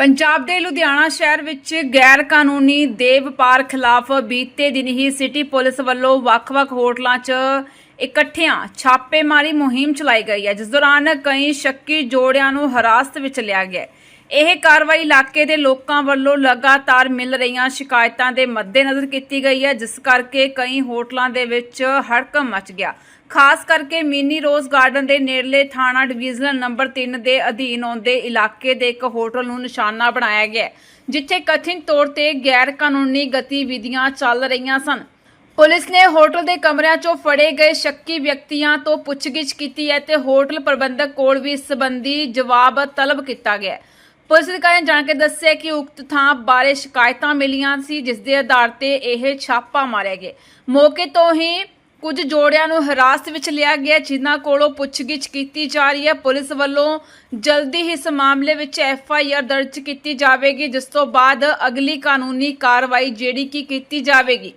ਪੰਜਾਬ ਦੇ ਲੁਧਿਆਣਾ ਸ਼ਹਿਰ ਵਿੱਚ ਗੈਰ ਕਾਨੂੰਨੀ ਦੇ ਵਪਾਰ ਖਿਲਾਫ ਬੀਤੇ ਦਿਨ ਹੀ ਸਿਟੀ ਪੁਲਿਸ ਵੱਲੋਂ ਵੱਖ-ਵੱਖ ਹੋਟਲਾਂ 'ਚ ਇਕੱਠਿਆਂ ਛਾਪੇਮਾਰੀ ਮੁਹਿੰਮ ਚਲਾਈ ਗਈ ਹੈ, ਜਿਸ ਦੌਰਾਨ ਕਈ ਸ਼ੱਕੀ ਜੋੜਿਆਂ ਨੂੰ ਹਿਰਾਸਤ ਵਿੱਚ ਲਿਆ ਗਿਆ ਇਹ ਕਾਰਵਾਈ ਇਲਾਕੇ ਦੇ ਲੋਕਾਂ ਵੱਲੋਂ ਲਗਾਤਾਰ ਮਿਲ ਰਹੀਆਂ ਸ਼ਿਕਾਇਤਾਂ ਦੇ ਮੱਦੇਨਜ਼ਰ ਕੀਤੀ ਗਈ ਹੈ, ਜਿਸ ਕਰਕੇ ਕਈ ਹੋਟਲਾਂ ਦੇ ਵਿੱਚ ਹੜਕਮ ਮਚ ਗਿਆ। ਖਾਸ ਕਰਕੇ ਮਿਨੀ ਰੋਜ਼ ਗਾਰਡਨ ਦੇ ਨੇੜਲੇ ਥਾਣਾ ਡਿਵੀਜ਼ਨਲ ਨੰਬਰ 3 ਦੇ ਅਧੀਨ ਆਉਂਦੇ ਇਲਾਕੇ ਦੇ ਇੱਕ ਹੋਟਲ ਨੂੰ ਨਿਸ਼ਾਨਾ ਬਣਾਇਆ ਗਿਆ ਜਿੱਥੇ ਕਥਿਤ ਤੌਰ ਤੇ ਗੈਰ ਕਾਨੂੰਨੀ ਗਤੀਵਿਧੀਆਂ ਚੱਲ ਰਹੀਆਂ ਸਨ। ਪੁਲਿਸ ਨੇ ਹੋਟਲ ਦੇ ਕਮਰਿਆਂ 'ਚੋਂ ਫੜੇ ਗਏ ਸ਼ੱਕੀ ਵਿਅਕਤੀਆਂ ਤੋਂ ਪੁੱਛਗਿੱਛ ਕੀਤੀ ਹੈ ਤੇ ਹੋਟਲ ਪ੍ਰਬੰਧਕ ਕੋਲ ਵੀ ਇਸ ਸੰਬੰਧੀ ਜਵਾਬ ਤਲਬ ਕੀਤਾ ਗਿਆ ਹੈ। ਪੁਲਿਸ ਅਧਿਕਾਰੀਆਂ ਨੇ ਜਾਣ ਕੇ ਦੱਸਿਆ ਕਿ ਉਕਤ ਥਾਂ ਬਾਰੇ ਸ਼ਿਕਾਇਤਾਂ ਮਿਲੀਆਂ ਸੀ, ਜਿਸ ਦੇ ਆਧਾਰ ਤੇ ਇਹ ਛਾਪਾ ਮਾਰਿਆ ਗਿਆ ਮੌਕੇ ਤੋਂ ਹੀ ਕੁਝ ਜੋੜਿਆਂ ਨੂੰ ਹਿਰਾਸਤ ਵਿੱਚ ਲਿਆ ਗਿਆ, ਜਿਨ੍ਹਾਂ ਕੋਲੋਂ ਪੁੱਛਗਿੱਛ ਕੀਤੀ ਜਾ ਰਹੀ ਹੈ। ਪੁਲਿਸ ਵੱਲੋਂ ਜਲਦੀ ਹੀ ਇਸ ਮਾਮਲੇ ਵਿੱਚ ਐਫ ਆਈ ਆਰ ਦਰਜ ਕੀਤੀ ਜਾਵੇਗੀ, ਜਿਸ ਤੋਂ ਬਾਅਦ ਅਗਲੀ ਕਾਨੂੰਨੀ ਕਾਰਵਾਈ ਜਿਹੜੀ ਕਿ ਕੀਤੀ ਜਾਵੇਗੀ।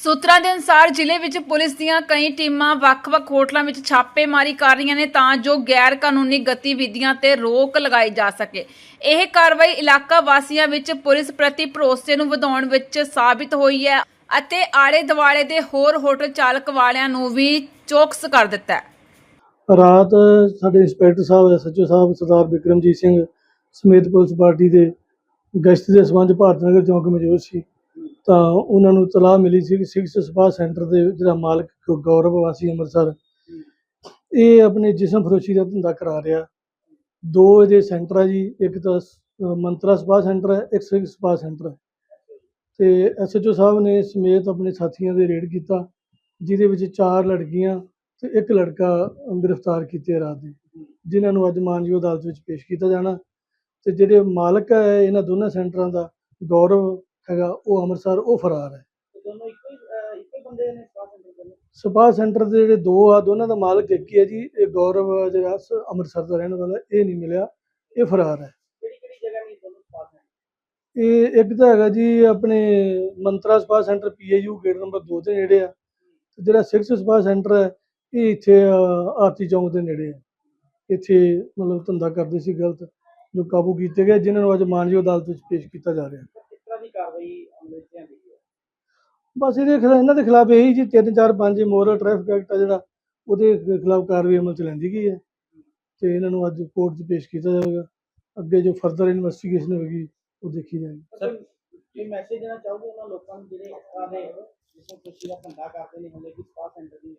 ਸੂਤਰਾਂ ਦੇ ਅਨੁਸਾਰ ਜ਼ਿਲ੍ਹੇ ਵਿੱਚ ਪੁਲਿਸ ਦੀਆਂ ਕਈ ਟੀਮਾਂ ਵੱਖ-ਵੱਖ ਹੋਟਲਾਂ ਵਿੱਚ ਛਾਪੇਮਾਰੀ ਕਰ ਰਹੀਆਂ ਨੇ ਤਾਂ ਜੋ ਗੈਰ ਕਾਨੂੰਨੀ ਗਤੀਵਿਧੀਆਂ ਤੇ ਰੋਕ ਲਗਾਈ ਜਾ ਸਕੇ। ਇਹ ਕਾਰਵਾਈ ਇਲਾਕਾ ਵਾਸੀਆਂ ਵਿੱਚ ਪੁਲਿਸ ਪ੍ਰਤੀ ਭਰੋਸੇ ਨੂੰ ਵਧਾਉਣ ਵਿੱਚ ਸਾਬਿਤ ਹੋਈ ਹੈ ਅਤੇ ਆਲੇ ਦੁਆਲੇ ਦੇ ਹੋਰ ਹੋਟਲ ਚਾਲਕ ਵਾਲਿਆਂ ਨੂੰ ਵੀ ਚੌਕਸ ਕਰ ਦਿੱਤਾ ਹੈ। ਰਾਤ ਸਾਡੇ ਇੰਸਪੈਕਟਰ ਸਾਹਿਬ ਐਸਐਚਓ ਸਾਹਿਬ, ਸਰਦਾਰ ਵਿਕਰਮਜੀਤ ਸਿੰਘ ਸਮੇਤ ਪੁਲਿਸ ਪਾਰਟੀ ਦੇ ਗਸ਼ਤ ਦੇ ਸਬੰਧ ਭਾਰਤ ਨਗਰ ਚੌਂਕ ਮੌਜੂਦ ਸੀ। ਤਾਂ ਉਹਨਾਂ ਨੂੰ ਤਲਾਹ ਮਿਲੀ ਸੀ ਕਿ ਸਿਕਸ ਸਪਾ ਸੈਂਟਰ ਦੇ ਜਿਹੜਾ ਮਾਲਕ ਗੌਰਵ ਵਾਸੀ ਅੰਮ੍ਰਿਤਸਰ, ਇਹ ਆਪਣੇ ਜਿਸਮ ਫਰੋਸ਼ੀ ਦਾ ਧੰਦਾ ਕਰਾ ਰਿਹਾ। ਦੋ ਇਹਦੇ ਸੈਂਟਰ ਆ ਜੀ, ਇੱਕ ਤਾਂ ਮੰਤਰਾ ਸਪਾ ਸੈਂਟਰ ਹੈ, ਇੱਕ ਸਿਕਸ ਸਪਾ ਸੈਂਟਰ ਹੈ। ਤੇ ਐਸਐਚਓ ਸਾਹਿਬ ਨੇ ਸਮੇਤ ਆਪਣੇ ਸਾਥੀਆਂ ਦੇ ਰੇਡ ਕੀਤਾ, ਜਿਹਦੇ ਵਿੱਚ ਚਾਰ ਲੜਕੀਆਂ ਤੇ ਇੱਕ ਲੜਕਾ ਗ੍ਰਿਫਤਾਰ ਕੀਤੇ ਰਾਤ ਦੇ, ਜਿਨ੍ਹਾਂ ਨੂੰ ਅੱਜ ਮਾਨਯੋਗ ਅਦਾਲਤ ਵਿੱਚ ਪੇਸ਼ ਕੀਤਾ ਜਾਣਾ। ਤੇ ਜਿਹੜੇ ਮਾਲਕ ਹੈ, ਇਹਨਾਂ ਦੋਨਾਂ ਸੈਂਟਰਾਂ ਦਾ, ਗੌਰਵ ਹੈਗਾ ਉਹ ਅੰਮ੍ਰਿਤਸਰ ਉਹ ਫਰਾਰ ਹੈ। ਦੋਨੋਂ ਇੱਕੋ ਹੀ ਅਹ ਇੱਕੋ ਹੀ ਬੰਦੇ ਨੇ ਸਪਾ ਸੈਂਟਰ ਦੇ ਸਪਾ ਸੈਂਟਰ ਦੇ ਜਿਹੜੇ ਦੋ ਆ ਦੋਨਾਂ ਦਾ ਮਾਲਕ ਇੱਕ ਹੀ ਹੈ ਜੀ। ਇਹ ਗੌਰਵ ਜਿਹੜਾ ਅੰਮ੍ਰਿਤਸਰ ਦਾ ਰਹਿਣ ਵਾਲਾ ਇਹ ਨਹੀਂ ਮਿਲਿਆ। ਇਹ ਫਰਾਰ ਹੈ। ਕਿਹੜੀ ਕਿਹੜੀ ਜਗ੍ਹਾ ਨੇ ਦੋਨੋਂ ਸਪਾ ਸੈਂਟਰ? ਇਹ ਇੱਕ ਤਾਂ ਹੈਗਾ ਜੀ ਆਪਣੇ Mantra spa centre PAU gate number 2 ਦੇ ਨੇੜੇ ਆ। ਤੇ ਜਿਹੜਾ 6 ਸਪਾ ਸੈਂਟਰ ਹੈ ਇਹ ਇੱਥੇ ਆਰਤੀ ਚੌਂਕ ਦੇ ਨੇੜੇ ਹੈ ਇੱਥੇ ਮਤਲਬ ਧੰਦਾ ਕਰਦੇ ਸੀ ਗਲਤ ਜੋ ਕਾਬੂ ਕੀਤੇ ਗਏ ਜਿਨ੍ਹਾਂ ਨੂੰ ਅੱਜ ਮਾਨਯੋਗ ਅਦਾਲਤ ਵਿੱਚ ਪੇਸ਼ ਕੀਤਾ ਜਾ ਰਿਹਾ। ਕਿਸ ਤਰ੍ਹਾਂ ਦੀ ਕਾਰਵਾਈ ਅਮਲ ਚ ਆਂਦੀ ਹੈ ਬਸ ਇਹਦੇ ਖਿਲਾਫ ਇਹਨਾਂ ਦੇ ਖਿਲਾਫ ਇਹੀ ਜੀ 3 4 5 ਮੋਰਲ ਟ੍ਰੈਫਿਕ ਐਕਟ ਆ ਜਿਹੜਾ ਉਹਦੇ ਖਿਲਾਫ ਕਾਰਵਾਈ ਅਮਲ ਚ ਲੈਂਦੀ ਗਈ ਹੈ। ਤੇ ਇਹਨਾਂ ਨੂੰ ਅੱਜ ਕੋਰਟ 'ਚ ਪੇਸ਼ ਕੀਤਾ ਜਾਵੇਗਾ। ਅੱਗੇ ਜੋ ਫਰਦਰ ਇਨਵੈਸਟੀਗੇਸ਼ਨ ਹੋਵੇਗੀ ਉਹ ਦੇਖੀ ਜਾਏਗੀ ਸਰ ਇਹ ਮੈਸੇਜ ਦੇਣਾ ਚਾਹੋਗੇ ਉਹਨਾਂ ਲੋਕਾਂ ਨੂੰ ਜਿਹੜੇ ਇਸ ਤਰ੍ਹਾਂ ਦੇ ਜਿਸ ਨੂੰ ਖੁਸ਼ੀ ਦਾ ਧੰਦਾ ਕਰਦੇ ਨੇ ਹਲੇ ਕਿ ਸਪਾ ਸੈਂਟਰ ਦੀ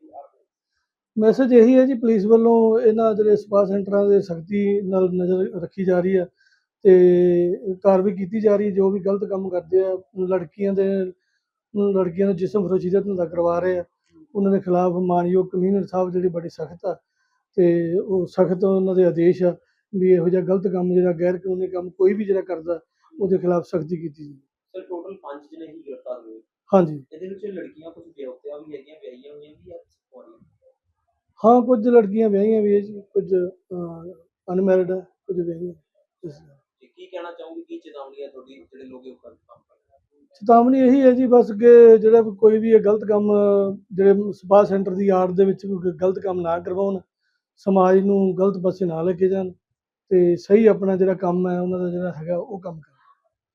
ਮੈਸੇਜ ਇਹੀ ਹੈ ਜੀ ਪੁਲਿਸ ਵੱਲੋਂ ਇਹਨਾਂ ਜਿਹੜੇ ਸਪਾ ਸੈਂਟਰਾਂ ਦੇ ਸਖਤੀ ਨਾਲ ਨਜ਼ਰ ਰੱਖੀ ਜਾ ਰਹੀ ਹੈ। ਤੇ ਕਾਰਵਾਈ ਕੀਤੀ ਜਾ ਰਹੀ ਹੈ ਜੋ ਵੀ ਗਲਤ ਕੰਮ ਕਰਦੇ ਆ ਲੜਕੀਆਂ ਦੇ ਲੜਕੀਆਂ ਨੂੰ ਜਿਸਮ ਫਰੋਸ਼ੀ ਦਾ ਧੰਦਾ ਕਰਵਾ ਰਹੇ ਆ ਉਹਨਾਂ ਦੇ ਖਿਲਾਫ ਮਾਨਯੋਗ ਕਮਿਸ਼ਨਰ ਸਾਹਿਬ ਜਿਹੜੀ ਬੜੀ ਸਖਤ ਆ ਤੇ ਉਹ ਸਖਤ ਉਹਨਾਂ ਦੇ ਆਦੇਸ਼ ਆ ਵੀ ਇਹੋ ਜਿਹਾ ਗਲਤ ਕੰਮ ਜਿਹੜਾ ਗੈਰ ਕਾਨੂੰਨੀ ਕੰਮ ਕੋਈ ਵੀ ਜਿਹੜਾ ਕਰਦਾ ਉਹਦੇ ਖਿਲਾਫ ਸਖਤੀ ਕੀਤੀ ਜਾਵੇ। ਸਰ ਟੋਟਲ 5 ਜਣੇ ਹੀ ਗ੍ਰਿਫਤਾਰ ਹੋਏ। ਹਾਂਜੀ। ਇਹਦੇ ਵਿੱਚ ਲੜਕੀਆਂ ਕੁਝ ਵਿਆਹੁਤਿਆਂ ਵੀ ਹੈਗੀਆਂ ਵਿਆਹੀਆਂ ਹੋਈਆਂ ਵੀ ਆ ਕੁਆਰੀਆਂ ਹਾਂ ਕੁਝ ਲੜਕੀਆਂ ਵਿਆਹੀਆਂ ਵੀ ਹੈ ਜੀ ਕੁਝ ਅਨਮੈਰਿਡ ਕੁਝ ਵਿਆਹੀਆਂ। ਕੀ ਕਹਿਣਾ ਚਾਹੋਗੇ ਕੀ ਚੇਤਾਵਨੀ ਹੈ ਤੁਹਾਡੀ ਜਿਹੜੇ ਲੋਕ ਇਹ ਚੇਤਾਵਨੀ ਇਹੀ ਹੈ ਜੀ, ਬਸ ਕਿ ਜਿਹੜਾ ਵੀ ਕੋਈ ਵੀ ਇਹ ਗਲਤ ਕੰਮ, ਜਿਹੜੇ ਸਪਾ ਸੈਂਟਰ ਦੀ ਆੜ ਦੇ ਵਿੱਚ ਕੋਈ ਗਲਤ ਕੰਮ ਨਾ ਕਰਵਾਉਣ, ਸਮਾਜ ਨੂੰ ਗਲਤ ਪਾਸੇ ਨਾ ਲੈ ਕੇ ਜਾਣ ਤੇ ਸਹੀ ਆਪਣਾ ਜਿਹੜਾ ਕੰਮ ਹੈ, ਉਹਨਾਂ ਦਾ ਜਿਹੜਾ ਹੈਗਾ ਉਹ ਕੰਮ ਕਰਨ।